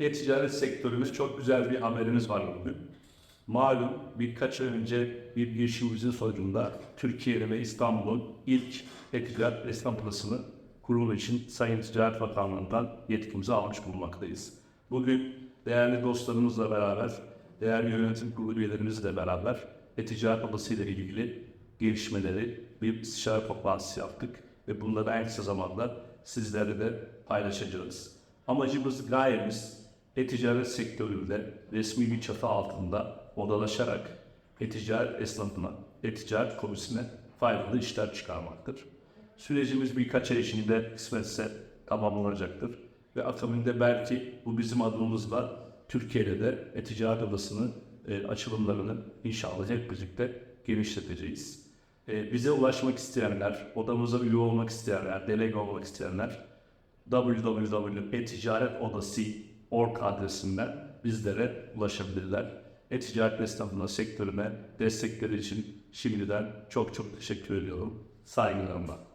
e-ticaret sektörümüz çok güzel bir haberimiz var bugün. Malum birkaç ay önce bir girişimimizin sonucunda Türkiye ve İstanbul'un ilk e-ticaret esnaf odasını kurulu için Sayın Ticaret Bakanlığı'ndan yetkimizi almış bulunmaktayız. Bugün değerli dostlarımızla beraber, değerli yönetim kurulu üyelerimizle beraber e-ticaret ile ilgili gelişmeleri bir istişare toplantısı yaptık ve bunları en kısa zamanda sizlerle de paylaşacağız. Amacımız, gayemiz e-ticaret sektöründe resmi bir çatı altında odalaşarak e-ticaret esnafına, e-ticaret komisine faydalı işler çıkarmaktır. Sürecimiz birkaç ay içinde kısmetse tamamlanacaktır. Ve akabinde belki bu bizim adımımızla Türkiye'de de e-ticaret odasının e, açılımlarını inşallah hep birlikte genişleteceğiz. E, bize ulaşmak isteyenler, odamıza üye olmak isteyenler, delege olmak isteyenler www.eticaretodası.org adresinden bizlere ulaşabilirler. E-ticaret esnafına, sektörüne destekleri için şimdiden çok çok teşekkür ediyorum. Saygılarımla.